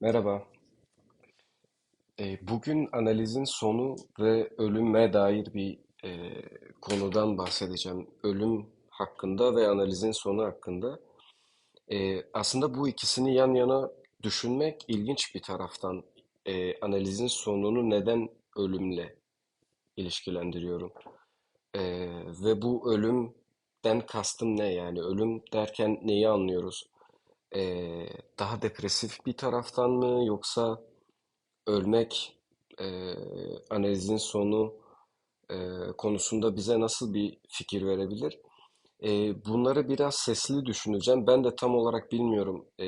Merhaba. E, bugün analizin sonu ve ölüme dair bir e, konudan bahsedeceğim. Ölüm hakkında ve analizin sonu hakkında. E, aslında bu ikisini yan yana düşünmek ilginç bir taraftan. E, analizin sonunu neden ölümle ilişkilendiriyorum? E, ve bu ölümden kastım ne yani? Ölüm derken neyi anlıyoruz? Daha depresif bir taraftan mı yoksa ölmek e, analizin sonu e, konusunda bize nasıl bir fikir verebilir? E, bunları biraz sesli düşüneceğim. Ben de tam olarak bilmiyorum e,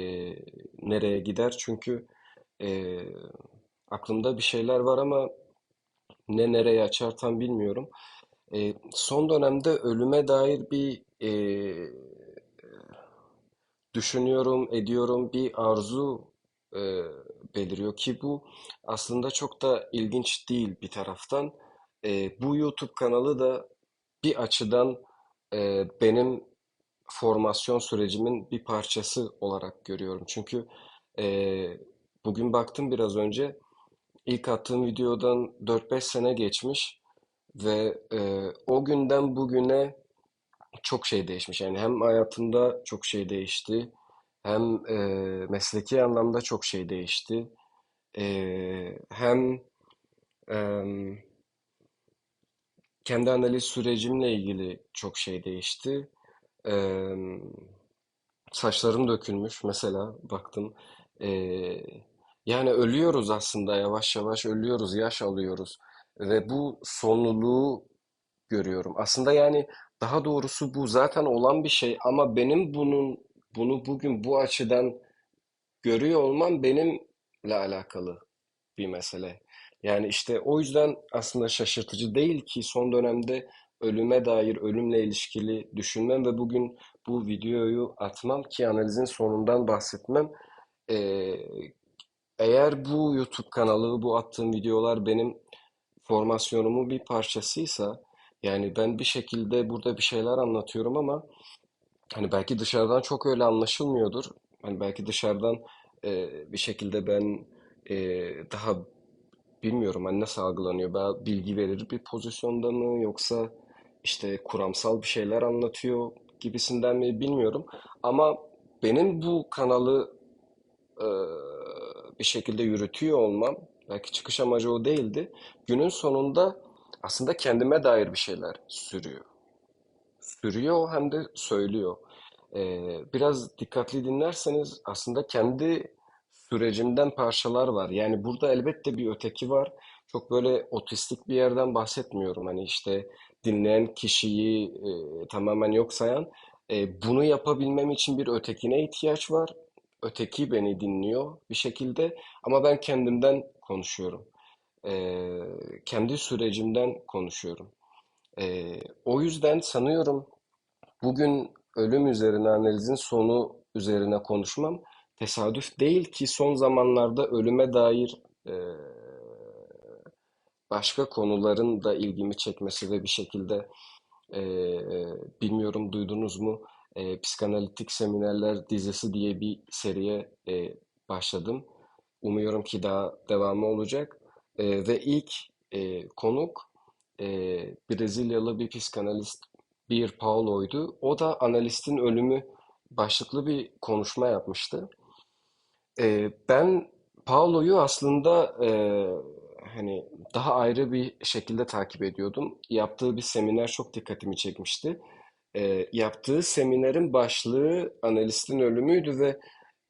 nereye gider çünkü e, aklımda bir şeyler var ama ne nereye açar tam bilmiyorum. E, son dönemde ölüme dair bir e, düşünüyorum, ediyorum, bir arzu e, beliriyor ki bu aslında çok da ilginç değil bir taraftan. E, bu YouTube kanalı da bir açıdan e, benim formasyon sürecimin bir parçası olarak görüyorum. Çünkü e, bugün baktım biraz önce ilk attığım videodan 4-5 sene geçmiş ve e, o günden bugüne çok şey değişmiş. Yani hem hayatımda çok şey değişti, hem e, mesleki anlamda çok şey değişti. E, hem em, kendi analiz sürecimle ilgili çok şey değişti. Em, saçlarım dökülmüş mesela baktım. E, yani ölüyoruz aslında yavaş yavaş ölüyoruz, yaş alıyoruz. Ve bu sonluluğu görüyorum. Aslında yani daha doğrusu bu zaten olan bir şey ama benim bunun bunu bugün bu açıdan görüyor olmam benimle alakalı bir mesele. Yani işte o yüzden aslında şaşırtıcı değil ki son dönemde ölüme dair, ölümle ilişkili düşünmem ve bugün bu videoyu atmam ki analizin sonundan bahsetmem. Ee, eğer bu YouTube kanalı, bu attığım videolar benim formasyonumun bir parçasıysa, yani ben bir şekilde burada bir şeyler anlatıyorum ama Hani belki dışarıdan çok öyle anlaşılmıyordur. Hani belki dışarıdan e, bir şekilde ben e, daha bilmiyorum hani nasıl algılanıyor. Bilgi verir bir pozisyonda mı yoksa işte kuramsal bir şeyler anlatıyor gibisinden mi bilmiyorum. Ama benim bu kanalı e, bir şekilde yürütüyor olmam belki çıkış amacı o değildi. Günün sonunda aslında kendime dair bir şeyler sürüyor. Sürüyor hem de söylüyor. Ee, biraz dikkatli dinlerseniz aslında kendi sürecimden parçalar var. Yani burada elbette bir öteki var. Çok böyle otistik bir yerden bahsetmiyorum. Hani işte dinleyen kişiyi e, tamamen yok sayan. E, bunu yapabilmem için bir ötekine ihtiyaç var. Öteki beni dinliyor bir şekilde. Ama ben kendimden konuşuyorum. E, kendi sürecimden konuşuyorum. E, o yüzden sanıyorum Bugün ölüm üzerine analizin sonu üzerine konuşmam tesadüf değil ki son zamanlarda ölüme dair e, başka konuların da ilgimi çekmesi ve bir şekilde e, bilmiyorum duydunuz mu e, Psikanalitik Seminerler dizisi diye bir seriye e, başladım. Umuyorum ki daha devamı olacak. E, ve ilk e, konuk e, Brezilyalı bir psikanalist bir Paulo'ydu. O da analistin ölümü başlıklı bir konuşma yapmıştı. Ee, ben Paulo'yu aslında e, hani daha ayrı bir şekilde takip ediyordum. Yaptığı bir seminer çok dikkatimi çekmişti. Ee, yaptığı seminerin başlığı analistin ölümüydü ve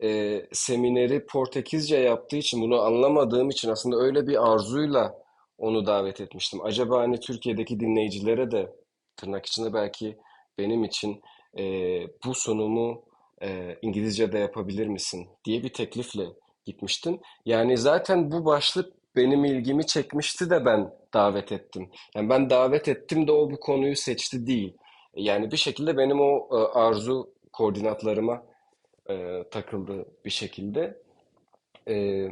e, semineri Portekizce yaptığı için bunu anlamadığım için aslında öyle bir arzuyla onu davet etmiştim. Acaba hani Türkiye'deki dinleyicilere de tırnak içinde belki benim için e, bu sunumu e, İngilizce'de yapabilir misin diye bir teklifle gitmiştim. Yani zaten bu başlık benim ilgimi çekmişti de ben davet ettim. Yani ben davet ettim de o bu konuyu seçti değil. Yani bir şekilde benim o e, arzu koordinatlarıma e, takıldı bir şekilde. E,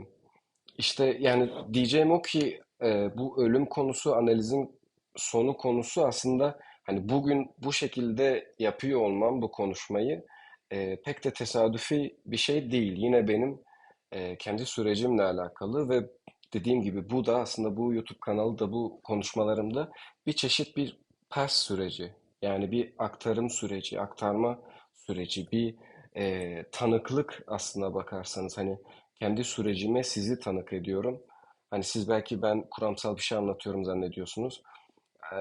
işte yani diyeceğim o ki e, bu ölüm konusu analizin sonu konusu aslında hani bugün bu şekilde yapıyor olmam bu konuşmayı e, pek de tesadüfi bir şey değil. Yine benim e, kendi sürecimle alakalı ve dediğim gibi bu da aslında bu YouTube kanalı da bu konuşmalarımda bir çeşit bir pers süreci. Yani bir aktarım süreci, aktarma süreci, bir e, tanıklık aslına bakarsanız hani kendi sürecime sizi tanık ediyorum. Hani siz belki ben kuramsal bir şey anlatıyorum zannediyorsunuz. E,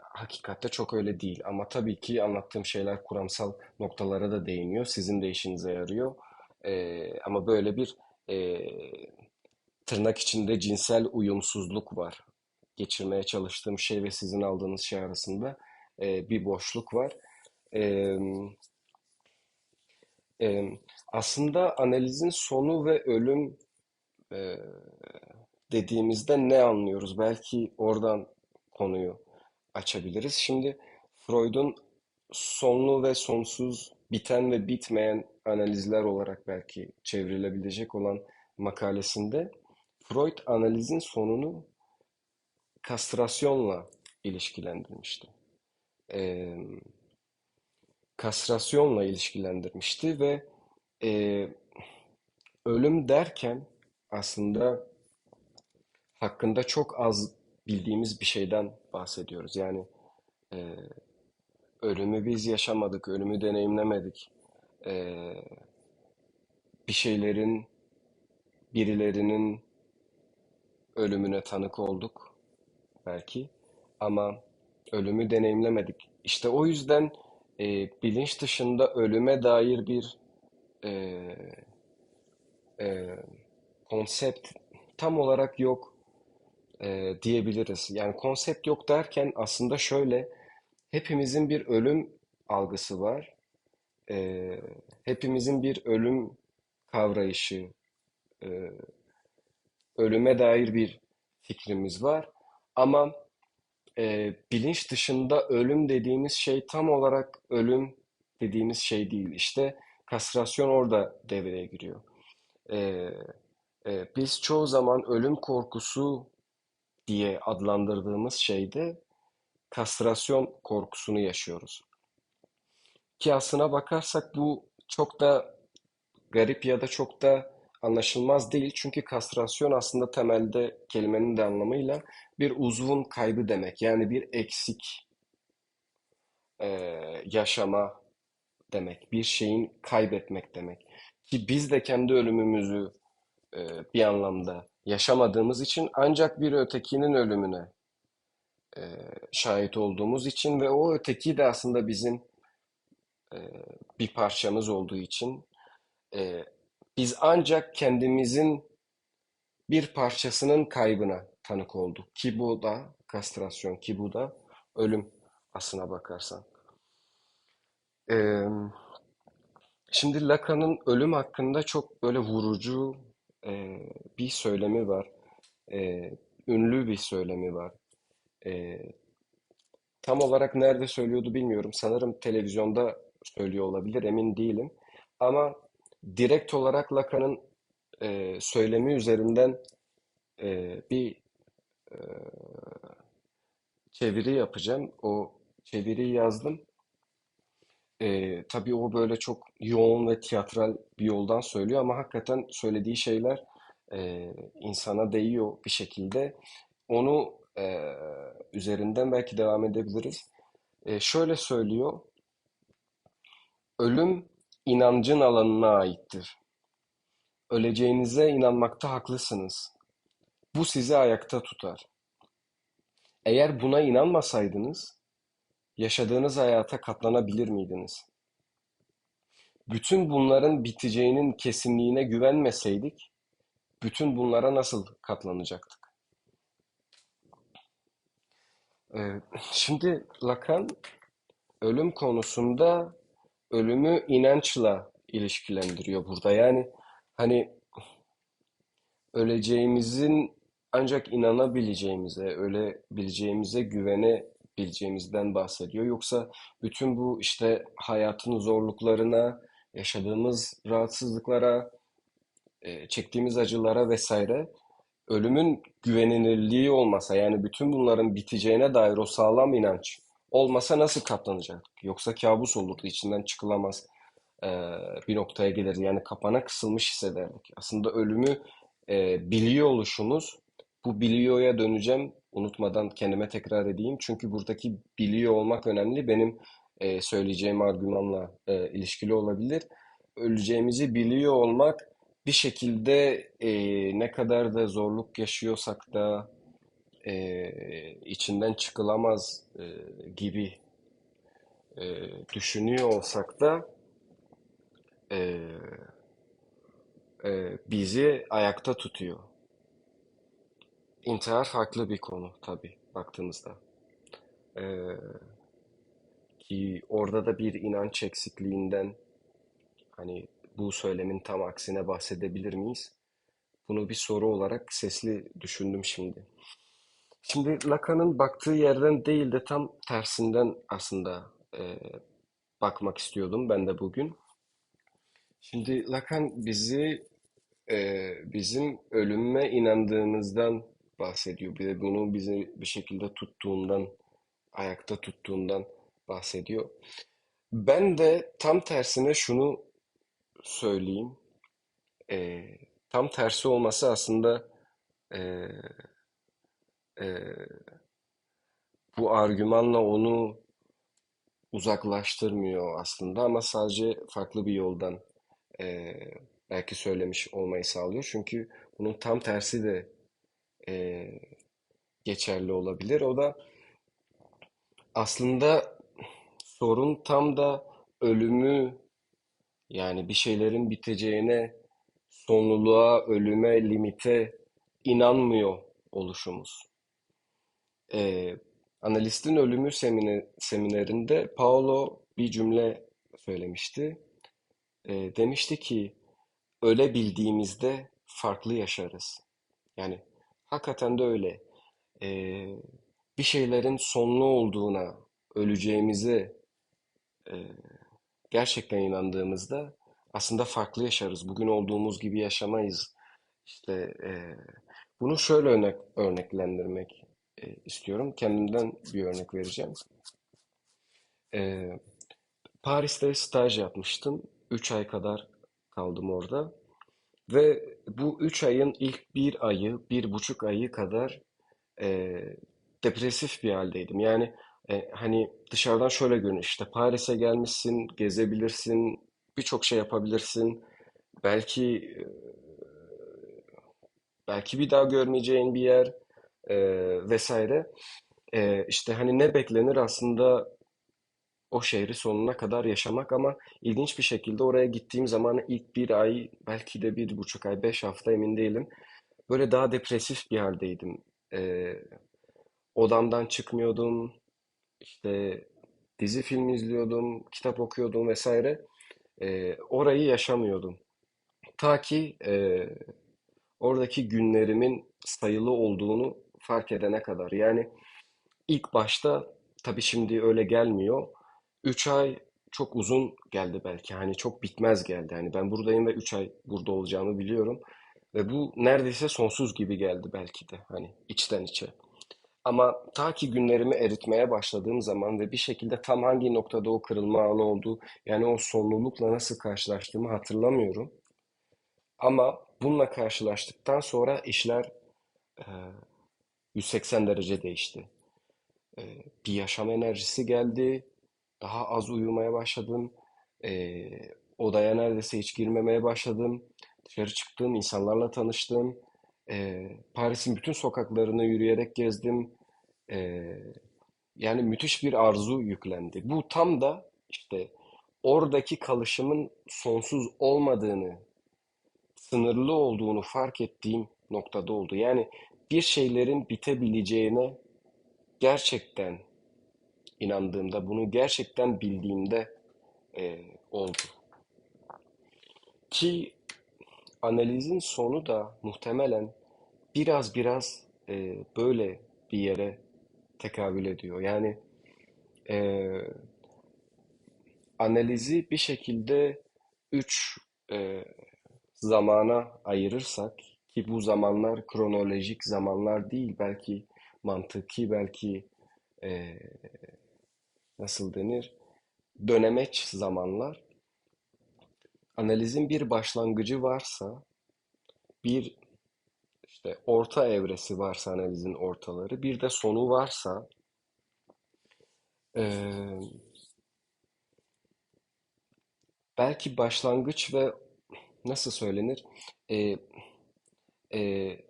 hakikatte çok öyle değil ama tabii ki anlattığım şeyler kuramsal noktalara da değiniyor. Sizin de işinize yarıyor. E, ama böyle bir e, tırnak içinde cinsel uyumsuzluk var. Geçirmeye çalıştığım şey ve sizin aldığınız şey arasında e, bir boşluk var. E, e, aslında analizin sonu ve ölüm e, dediğimizde ne anlıyoruz? Belki oradan konuyu açabiliriz. Şimdi Freud'un sonlu ve sonsuz, biten ve bitmeyen analizler olarak belki çevrilebilecek olan makalesinde Freud analizin sonunu kastrasyonla ilişkilendirmişti. Ee, kastrasyonla ilişkilendirmişti ve e, ölüm derken aslında hakkında çok az bildiğimiz bir şeyden bahsediyoruz. Yani e, ölümü biz yaşamadık, ölümü deneyimlemedik. E, bir şeylerin, birilerinin ölümüne tanık olduk belki ama ölümü deneyimlemedik. İşte o yüzden e, bilinç dışında ölüme dair bir e, e, konsept tam olarak yok e, diyebiliriz. Yani konsept yok derken aslında şöyle, hepimizin bir ölüm algısı var. E, hepimizin bir ölüm kavrayışı, e, ölüme dair bir fikrimiz var. Ama e, bilinç dışında ölüm dediğimiz şey tam olarak ölüm dediğimiz şey değil. İşte kastrasyon orada devreye giriyor. E, e, biz çoğu zaman ölüm korkusu diye adlandırdığımız şeyde kastrasyon korkusunu yaşıyoruz. Ki aslına bakarsak bu çok da garip ya da çok da anlaşılmaz değil. Çünkü kastrasyon aslında temelde kelimenin de anlamıyla bir uzvun kaybı demek. Yani bir eksik e, yaşama demek. Bir şeyin kaybetmek demek. Ki biz de kendi ölümümüzü e, bir anlamda yaşamadığımız için ancak bir ötekinin ölümüne e, şahit olduğumuz için ve o öteki de aslında bizim e, bir parçamız olduğu için e, biz ancak kendimizin bir parçasının kaybına tanık olduk. Ki bu da kastrasyon, ki bu da ölüm aslına bakarsan. Ee, şimdi Lacan'ın ölüm hakkında çok böyle vurucu e, bir söylemi var. E, ünlü bir söylemi var. E, tam olarak nerede söylüyordu bilmiyorum. Sanırım televizyonda söylüyor olabilir, emin değilim. Ama direkt olarak Lacan'ın e, söylemi üzerinden e, bir e, çeviri yapacağım. O çeviriyi yazdım. E, tabii o böyle çok yoğun ve tiyatral bir yoldan söylüyor ama hakikaten söylediği şeyler e, insana değiyor bir şekilde. Onu e, üzerinden belki devam edebiliriz. E, şöyle söylüyor. Ölüm inancın alanına aittir. Öleceğinize inanmakta haklısınız. Bu sizi ayakta tutar. Eğer buna inanmasaydınız, yaşadığınız hayata katlanabilir miydiniz? Bütün bunların biteceğinin kesinliğine güvenmeseydik, bütün bunlara nasıl katlanacaktık? Ee, şimdi Lacan ölüm konusunda ölümü inançla ilişkilendiriyor burada. Yani hani öleceğimizin ancak inanabileceğimize, ölebileceğimize güvenebileceğimizden bahsediyor. Yoksa bütün bu işte hayatın zorluklarına, yaşadığımız rahatsızlıklara, e, çektiğimiz acılara vesaire ölümün güvenilirliği olmasa yani bütün bunların biteceğine dair o sağlam inanç olmasa nasıl katlanacaktık? Yoksa kabus olurdu, içinden çıkılamaz e, bir noktaya geliriz. Yani kapana kısılmış hissederdik. Aslında ölümü e, biliyor oluşumuz, bu biliyor'a döneceğim. Unutmadan kendime tekrar edeyim. Çünkü buradaki biliyor olmak önemli. Benim e, söyleyeceğim argümanla e, ilişkili olabilir. Öleceğimizi biliyor olmak bir şekilde e, ne kadar da zorluk yaşıyorsak da e, içinden çıkılamaz e, gibi e, düşünüyor olsak da e, e, bizi ayakta tutuyor. İntihar farklı bir konu tabii baktığımızda. E, ki orada da bir inanç eksikliğinden hani bu söylemin tam aksine bahsedebilir miyiz? Bunu bir soru olarak sesli düşündüm şimdi. Şimdi Lacan'ın baktığı yerden değil de tam tersinden aslında e, bakmak istiyordum ben de bugün. Şimdi Lacan bizi e, bizim ölüme inandığımızdan bahsediyor. Bir de bunu bizi bir şekilde tuttuğundan, ayakta tuttuğundan bahsediyor. Ben de tam tersine şunu söyleyeyim. E, tam tersi olması aslında e, e, bu argümanla onu uzaklaştırmıyor aslında ama sadece farklı bir yoldan e, belki söylemiş olmayı sağlıyor. Çünkü bunun tam tersi de e, geçerli olabilir. O da aslında sorun tam da ölümü yani bir şeylerin biteceğine, sonluluğa, ölüme, limite inanmıyor oluşumuz. E, Analistin Ölümü semine- seminerinde Paulo bir cümle söylemişti. E, demişti ki öyle bildiğimizde farklı yaşarız. Yani hakikaten de öyle. Ee, bir şeylerin sonlu olduğuna, öleceğimize e, gerçekten inandığımızda aslında farklı yaşarız. Bugün olduğumuz gibi yaşamayız. İşte e, bunu şöyle örnek, örneklendirmek e, istiyorum. Kendimden bir örnek vereceğim. E, Paris'te staj yapmıştım. 3 ay kadar kaldım orada. Ve bu üç ayın ilk bir ayı, bir buçuk ayı kadar e, depresif bir haldeydim. Yani e, hani dışarıdan şöyle görünüyor işte Paris'e gelmişsin, gezebilirsin, birçok şey yapabilirsin. Belki e, belki bir daha görmeyeceğin bir yer e, vesaire. E, işte hani ne beklenir aslında o şehri sonuna kadar yaşamak ama ilginç bir şekilde oraya gittiğim zaman ilk bir ay belki de bir buçuk ay beş hafta emin değilim böyle daha depresif bir haldeydim. Ee, odamdan çıkmıyordum işte dizi film izliyordum kitap okuyordum vesaire Ee, orayı yaşamıyordum. Ta ki e, oradaki günlerimin sayılı olduğunu fark edene kadar yani ilk başta tabii şimdi öyle gelmiyor. 3 ay çok uzun geldi belki. Hani çok bitmez geldi. Hani ben buradayım ve 3 ay burada olacağımı biliyorum. Ve bu neredeyse sonsuz gibi geldi belki de. Hani içten içe. Ama ta ki günlerimi eritmeye başladığım zaman ve bir şekilde tam hangi noktada o kırılma anı oldu, yani o sonlulukla nasıl karşılaştığımı hatırlamıyorum. Ama bununla karşılaştıktan sonra işler e, 180 derece değişti. E, bir yaşam enerjisi geldi. Daha az uyumaya başladım. Ee, odaya neredeyse hiç girmemeye başladım. Dışarı çıktım, insanlarla tanıştım. Ee, Paris'in bütün sokaklarını yürüyerek gezdim. Ee, yani müthiş bir arzu yüklendi. Bu tam da işte oradaki kalışımın sonsuz olmadığını, sınırlı olduğunu fark ettiğim noktada oldu. Yani bir şeylerin bitebileceğine gerçekten inandığımda, bunu gerçekten bildiğimde e, oldu. Ki analizin sonu da muhtemelen biraz biraz e, böyle bir yere tekabül ediyor. Yani e, analizi bir şekilde üç e, zamana ayırırsak ki bu zamanlar kronolojik zamanlar değil belki mantıki belki e, nasıl denir dönemeç zamanlar analizin bir başlangıcı varsa, bir işte orta evresi varsa analizin ortaları, bir de sonu varsa, eee, belki başlangıç ve nasıl söylenir? Eee, eee,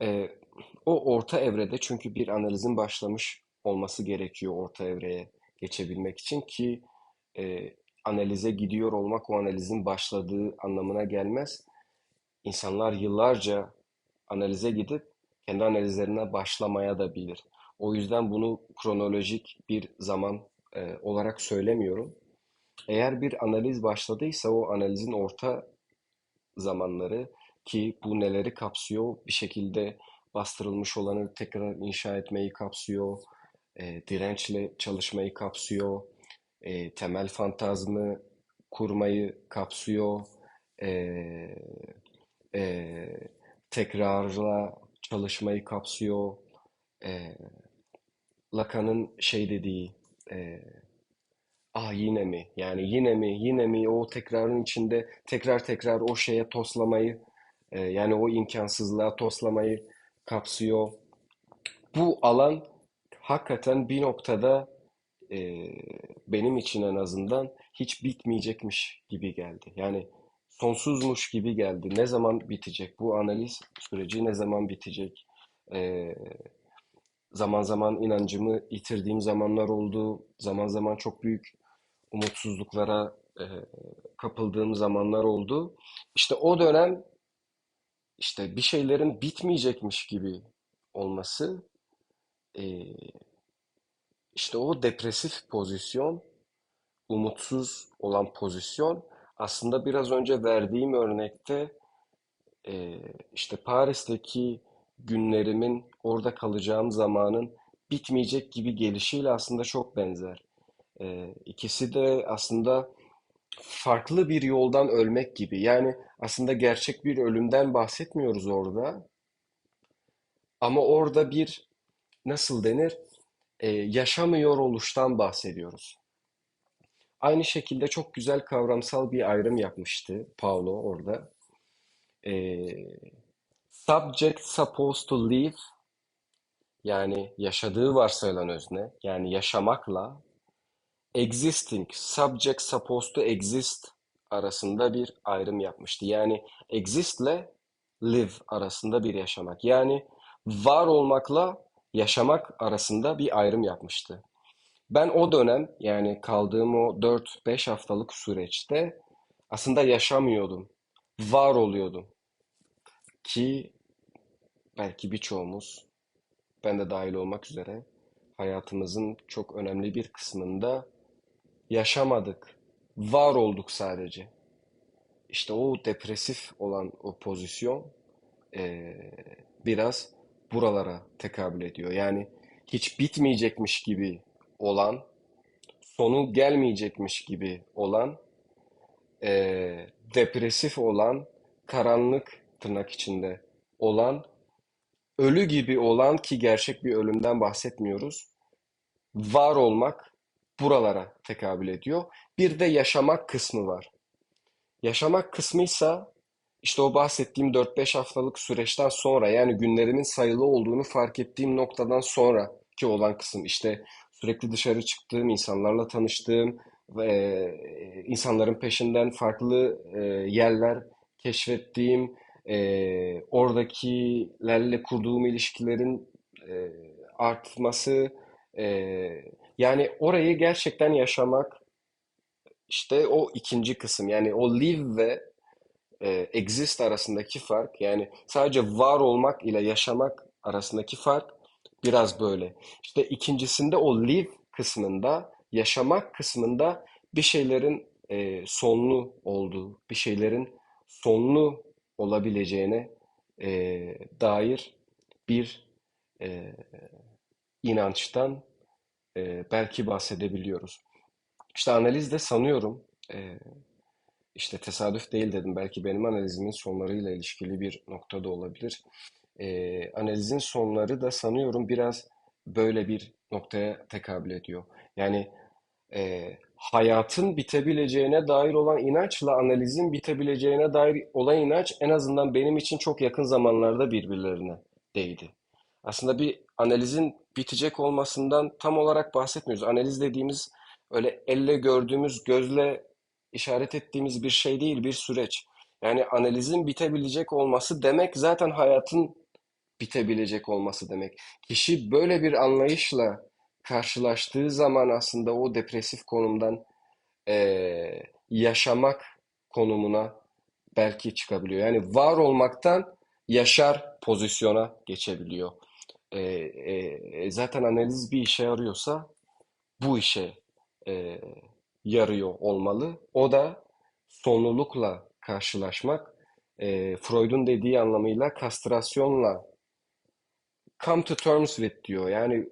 eee, o orta evrede çünkü bir analizin başlamış olması gerekiyor orta evreye geçebilmek için ki eee, analize gidiyor olmak o analizin başladığı anlamına gelmez. İnsanlar yıllarca analize gidip kendi analizlerine başlamaya da bilir. O yüzden bunu kronolojik bir zaman e, olarak söylemiyorum. Eğer bir analiz başladıysa o analizin orta zamanları ki bu neleri kapsıyor? Bir şekilde bastırılmış olanı tekrar inşa etmeyi kapsıyor, e, dirençle çalışmayı kapsıyor, e, temel fantazmı kurmayı kapsıyor, e, e, tekrarla çalışmayı kapsıyor. E, Lacan'ın şey dediği, e, ah yine mi? Yani yine mi? Yine mi? O tekrarın içinde tekrar tekrar o şeye toslamayı, e, yani o imkansızlığa toslamayı kapsıyor. Bu alan hakikaten bir noktada e, benim için en azından hiç bitmeyecekmiş gibi geldi. Yani sonsuzmuş gibi geldi. Ne zaman bitecek? Bu analiz süreci ne zaman bitecek? E, zaman zaman inancımı yitirdiğim zamanlar oldu. Zaman zaman çok büyük umutsuzluklara e, kapıldığım zamanlar oldu. İşte o dönem işte bir şeylerin bitmeyecekmiş gibi olması, e, işte o depresif pozisyon, umutsuz olan pozisyon aslında biraz önce verdiğim örnekte e, işte Paris'teki günlerimin orada kalacağım zamanın bitmeyecek gibi gelişiyle aslında çok benzer. E, ikisi de aslında farklı bir yoldan ölmek gibi. Yani aslında gerçek bir ölümden bahsetmiyoruz orada. Ama orada bir nasıl denir? Ee, yaşamıyor oluştan bahsediyoruz. Aynı şekilde çok güzel kavramsal bir ayrım yapmıştı Paulo orada. Ee, subject supposed to live yani yaşadığı varsayılan özne yani yaşamakla existing, subject supposed to exist arasında bir ayrım yapmıştı. Yani exist ile live arasında bir yaşamak. Yani var olmakla yaşamak arasında bir ayrım yapmıştı. Ben o dönem yani kaldığım o 4-5 haftalık süreçte aslında yaşamıyordum. Var oluyordum. Ki belki birçoğumuz, ben de dahil olmak üzere hayatımızın çok önemli bir kısmında Yaşamadık. Var olduk sadece. İşte o depresif olan o pozisyon eee, biraz buralara tekabül ediyor. Yani hiç bitmeyecekmiş gibi olan, sonu gelmeyecekmiş gibi olan, eee, depresif olan, karanlık tırnak içinde olan, ölü gibi olan ki gerçek bir ölümden bahsetmiyoruz. Var olmak buralara tekabül ediyor. Bir de yaşamak kısmı var. Yaşamak kısmıysa işte o bahsettiğim 4-5 haftalık süreçten sonra yani günlerimin sayılı olduğunu fark ettiğim noktadan sonra ki olan kısım işte sürekli dışarı çıktığım, insanlarla tanıştığım e, insanların peşinden farklı e, yerler keşfettiğim, e, oradakilerle kurduğum ilişkilerin e, artması, yani orayı gerçekten yaşamak işte o ikinci kısım. Yani o live ve e, exist arasındaki fark yani sadece var olmak ile yaşamak arasındaki fark biraz böyle. İşte ikincisinde o live kısmında yaşamak kısmında bir şeylerin e, sonlu olduğu, bir şeylerin sonlu olabileceğine e, dair bir e, inançtan e, belki bahsedebiliyoruz. İşte analizde sanıyorum e, işte tesadüf değil dedim. Belki benim analizimin sonlarıyla ilişkili bir noktada olabilir. E, analizin sonları da sanıyorum biraz böyle bir noktaya tekabül ediyor. Yani e, hayatın bitebileceğine dair olan inançla analizin bitebileceğine dair olan inanç en azından benim için çok yakın zamanlarda birbirlerine değdi. Aslında bir analizin bitecek olmasından tam olarak bahsetmiyoruz. Analiz dediğimiz öyle elle gördüğümüz, gözle işaret ettiğimiz bir şey değil, bir süreç. Yani analizin bitebilecek olması demek zaten hayatın bitebilecek olması demek. Kişi böyle bir anlayışla karşılaştığı zaman aslında o depresif konumdan eee, yaşamak konumuna belki çıkabiliyor. Yani var olmaktan yaşar pozisyona geçebiliyor. Eee, eee, zaten analiz bir işe yarıyorsa bu işe eee, yarıyor olmalı. O da sonlulukla karşılaşmak, eee, Freud'un dediği anlamıyla kastrasyonla come to terms with diyor. Yani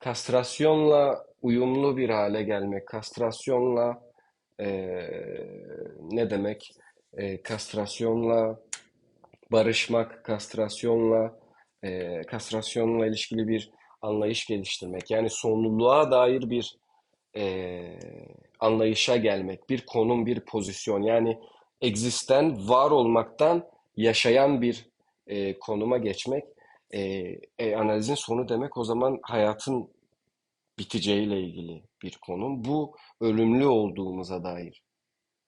kastrasyonla uyumlu bir hale gelmek, kastrasyonla eee, ne demek? Eee, kastrasyonla barışmak, kastrasyonla eee, kastrasyonla ilişkili bir anlayış geliştirmek. Yani sonluluğa dair bir eee, anlayışa gelmek, bir konum, bir pozisyon. Yani egzisten, var olmaktan yaşayan bir eee, konuma geçmek. Eee, e, analizin sonu demek o zaman hayatın biteceğiyle ilgili bir konum. Bu ölümlü olduğumuza dair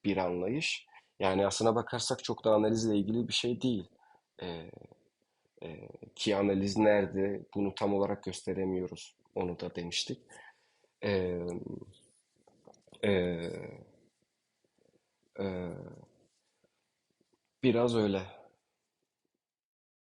bir anlayış. Yani aslına bakarsak çok da analizle ilgili bir şey değil. Eee, eee, ki analiz nerede bunu tam olarak gösteremiyoruz. Onu da demiştik. Eee, eee, eee, biraz öyle.